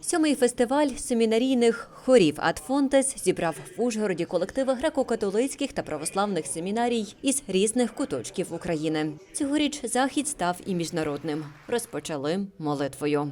Сьомий фестиваль семінарійних хорів Адфонтес зібрав в Ужгороді колективи греко-католицьких та православних семінарій із різних куточків України. Цьогоріч захід став і міжнародним. Розпочали молитвою.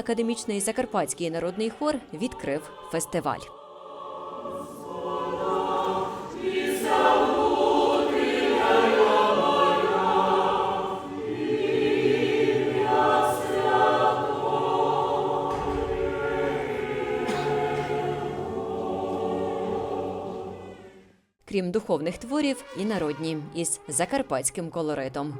Академічний закарпатський народний хор відкрив фестиваль. Крім духовних творів, і народні із закарпатським колоритом.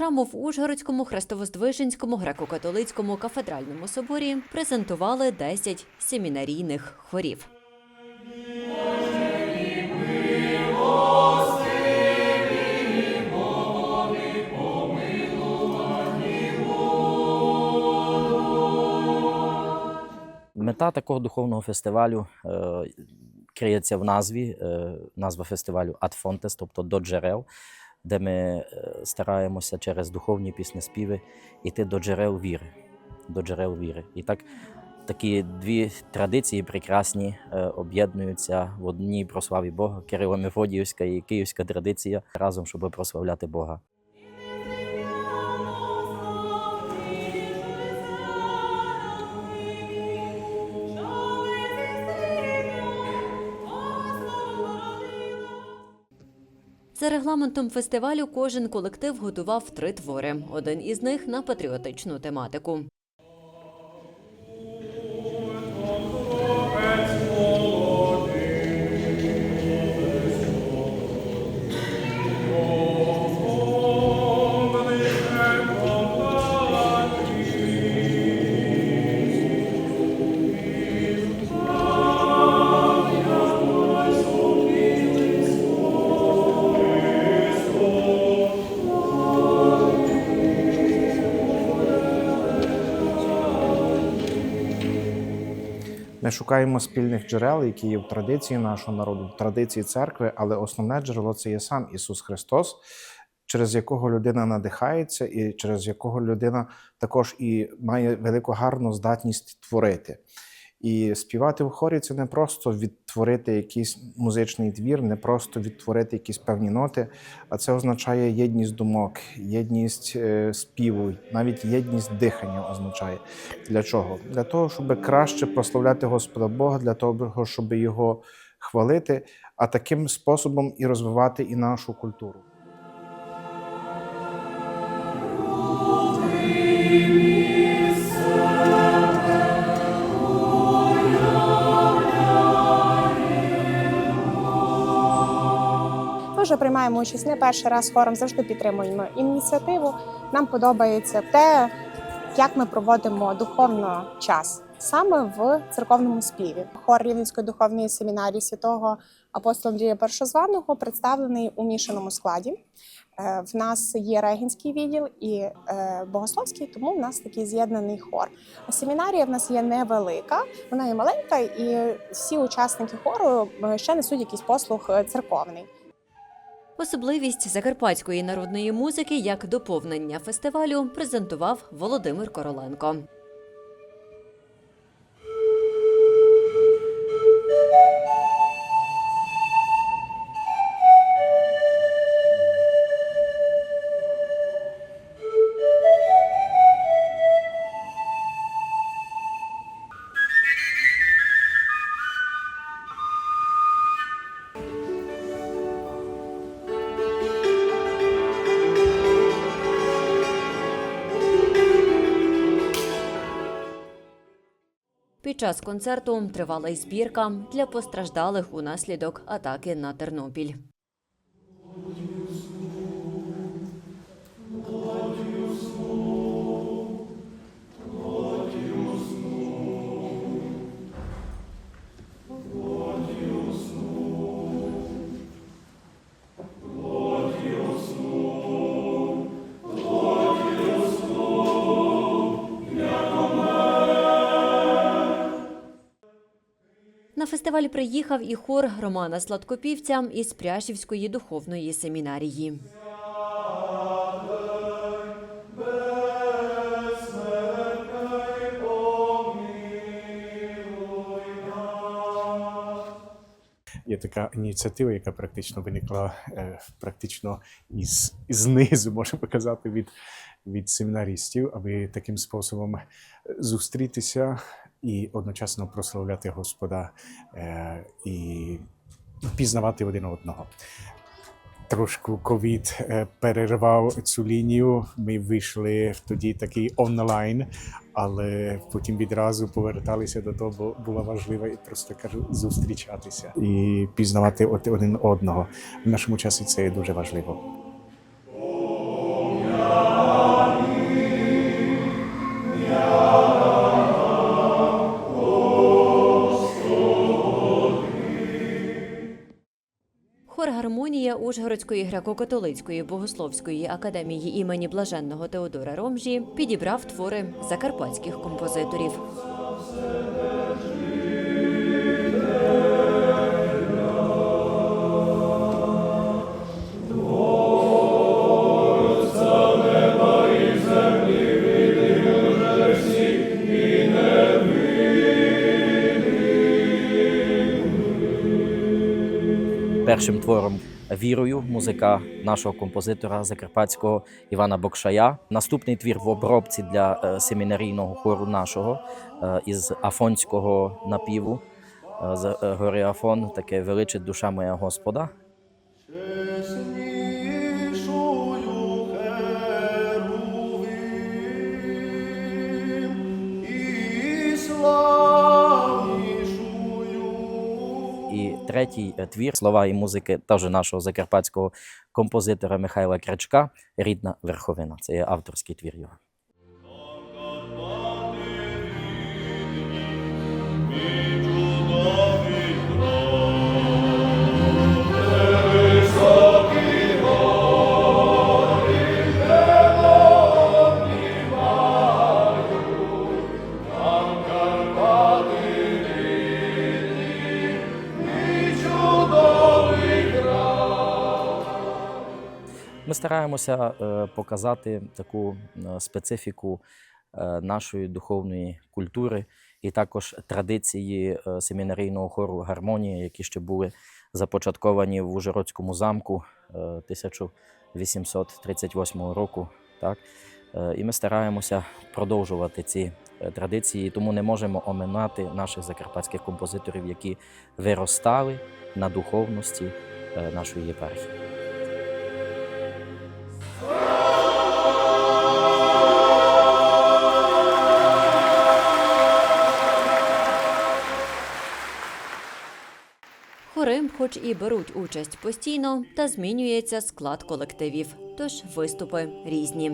Програму в Ужгородському Хрестовоздвиженському греко-католицькому кафедральному соборі презентували 10 семінарійних хорів. Мета такого духовного фестивалю е, криється в назві. Е, назва фестивалю Fontes, тобто до джерел, де ми е, стараємося через духовні піснеспіви йти до джерел віри. До джерел віри. І так такі дві традиції прекрасні е, об'єднуються в одній прославі Бога, Кирило-Мефодіївська і Київська традиція разом, щоб прославляти Бога. За регламентом фестивалю кожен колектив готував три твори. Один із них на патріотичну тематику. Ми шукаємо спільних джерел, які є в традиції нашого народу, в традиції церкви, але основне джерело це є сам Ісус Христос, через якого людина надихається, і через якого людина також і має велику гарну здатність творити. І співати в хорі це не просто відтворити якийсь музичний твір, не просто відтворити якісь певні ноти, а це означає єдність думок, єдність е, співу, навіть єдність дихання означає. Для чого? Для того, щоб краще прославляти Господа Бога, для того, щоб його хвалити, а таким способом і розвивати і нашу культуру. Вже приймаємо участь не перший раз хором, завжди підтримуємо ініціативу. Нам подобається те, як ми проводимо духовно час саме в церковному співі. Хор Рівненської духовної семінарії святого апостола Андрія Першозваного представлений у мішаному складі. Е, В нас є регінський відділ і е, богословський, тому в нас такий з'єднаний хор. Семінарія в нас є невелика, вона є маленька, і всі учасники хору е, ще несуть якийсь послуг церковний. Особливість закарпатської народної музики як доповнення фестивалю презентував Володимир Короленко. Час концерту тривала й збірка для постраждалих унаслідок атаки на Тернопіль. Фестиваль приїхав і хор Романа Сладкопівця із Пряшівської духовної семінарії. Є така ініціатива, яка практично виникла е, практично із знизу, можемо казати, від, від семінаристів, аби таким способом е, зустрітися і одночасно прославляти Господа е, і пізнавати один одного. Трошку ковід е, перервав цю лінію. Ми вийшли тоді такий онлайн, але потім відразу поверталися до того, бо була важлива і просто кажу зустрічатися і пізнавати один одного. В нашому часі це дуже важливо. Ужгородської греко-католицької богословської академії імені Блаженного Теодора Ромжі підібрав твори закарпатських композиторів. Першим твором вірою музика нашого композитора закарпатського Івана Бокшая. Наступний твір в обробці для е, семінарійного хору нашого е, із афонського напіву. Е, з гори Афон, таке величить душа моя Господа. Третій е, твір слова і музики теж нашого закарпатського композитора Михайла Крачка Рідна верховина. Це є авторський твір його. Стараємося е, показати таку е, специфіку е, нашої духовної культури і також традиції семінарійного хору гармонія, які ще були започатковані в Ужгородському замку е, 1838 року. Так? І ми стараємося продовжувати ці традиції, тому не можемо оминати наших закарпатських композиторів, які виростали на духовності нашої єпархії. Хоч і беруть участь постійно, та змінюється склад колективів, тож виступи різні.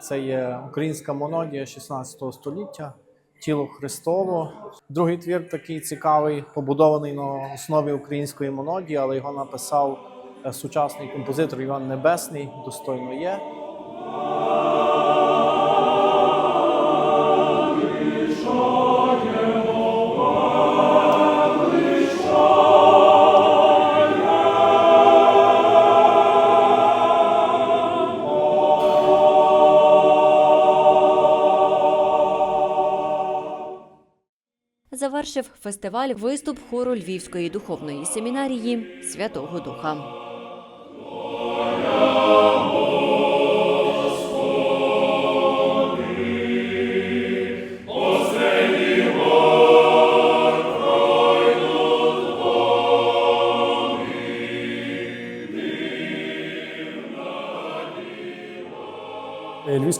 Це є українська монодія 16 століття, Тіло Христово. Другий твір такий цікавий, побудований на основі української монодії, але його написав е, сучасний композитор Іван Небесний, достойно є. Фестиваль виступ хору Львівської духовної семінарії Святого Духа.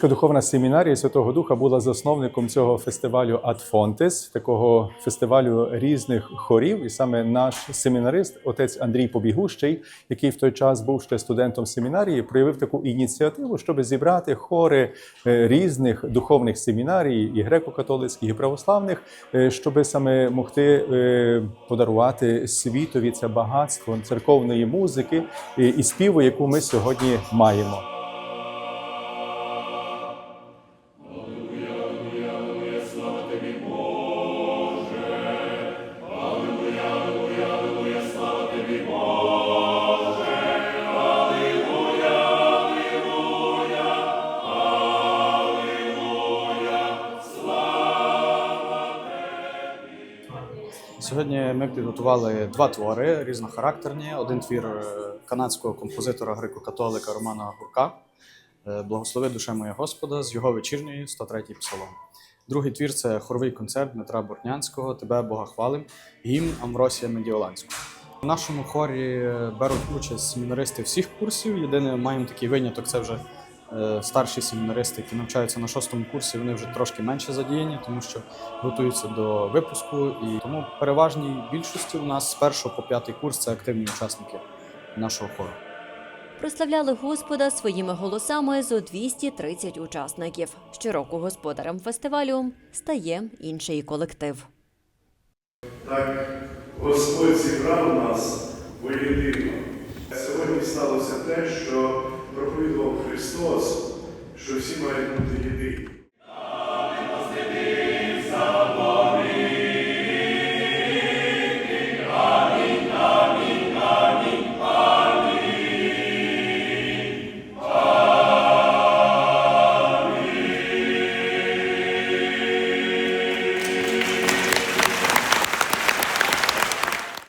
Львівська духовна семінарія Святого Духа була засновником цього фестивалю Адфонтес, такого фестивалю різних хорів. І саме наш семінарист, отець Андрій Побігущий, який в той час був ще студентом семінарії, проявив таку ініціативу, щоб зібрати хори е, різних духовних семінарій, і греко-католицьких, і православних, е, щоб саме могти е, подарувати світові це багатство церковної музики і співу, яку ми сьогодні маємо. Ми підготували два твори різнохарактерні. Один твір е, канадського композитора греко-католика Романа Гурка е, Благослови душе моя Господа з його вечірньої 103-й псалом. Другий твір це хоровий концерт Дмитра Бортнянського Тебе Бога хвалим, гімн Амвросія Медіоланського. В нашому хорі е, беруть участь семінаристи всіх курсів. Єдине, маємо такий виняток, це вже старші семінаристи, які навчаються на шостому курсі, вони вже трошки менше задіяні, тому що готуються до випуску. І тому переважній більшості у нас з першого по п'ятий курс це активні учасники нашого хору. Прославляли Господа своїми голосами зо 230 учасників. Щороку господарем фестивалю стає інший колектив. Так, Господь зібрав нас воєдино. Сьогодні сталося те, що проповідував Христос, що всі мають бути єдині.